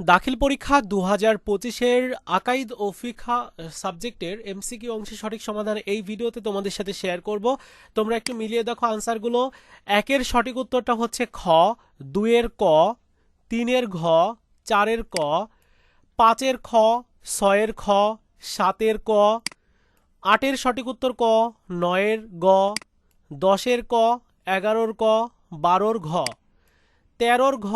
দাখিল পরীক্ষা দু হাজার পঁচিশের আকাইদ ও ফিখা সাবজেক্টের এমসিকিউ অংশের সঠিক সমাধান এই ভিডিওতে তোমাদের সাথে শেয়ার করব। তোমরা একটু মিলিয়ে দেখো আনসারগুলো। একের সঠিক উত্তরটা হচ্ছে খ, দুইয়ের ক, তিনের ঘ, চারের ক, পাঁচের খ, ছয়ের খ, সাতের ক, আটের সঠিক উত্তর ক, নয়ের গ, দশের ক, এগারোর ক, বারোর ঘ, তেরোর ঘ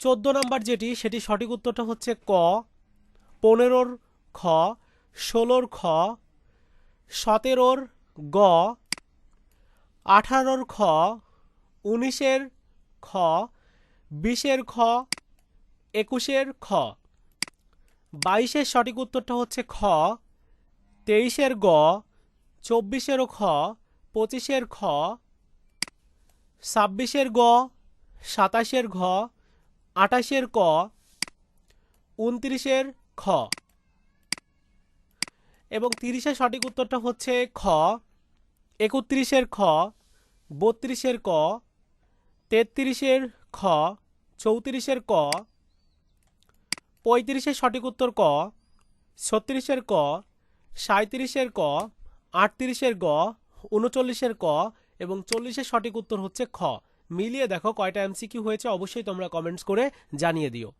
চোদ্দ নাম্বার যেটি সেটি সঠিক উত্তরটা হচ্ছে ক, পনেরোর খ, ষোলোর খ, সতেরোর গ, আঠারোর খ, উনিশের খ, বিশের খ, একুশের খ। বাইশের সঠিক উত্তরটা হচ্ছে খ, তেইশের গ চব্বিশেরও খ, পঁচিশের খ, ছাব্বিশের গ, সাতাশের ঘ আটাশের ক, উনত্রিশের খ। এবং তিরিশের সঠিক উত্তরটা হচ্ছে খ, একত্রিশের খ, বত্রিশের ক, তেত্রিশের খ, চৌত্রিশের ক, পঁয়ত্রিশের সঠিক উত্তর ক, ছত্রিশের ক সাঁত্রিশের ক, আটত্রিশের গ, উনচল্লিশের ক এবং চল্লিশের সঠিক উত্তর হচ্ছে খ। মিলিয়ে দেখো কয়টা এমসিকিউ হয়েছে অবশ্যই তোমরা কমেন্টস করে জানিয়ে দিও।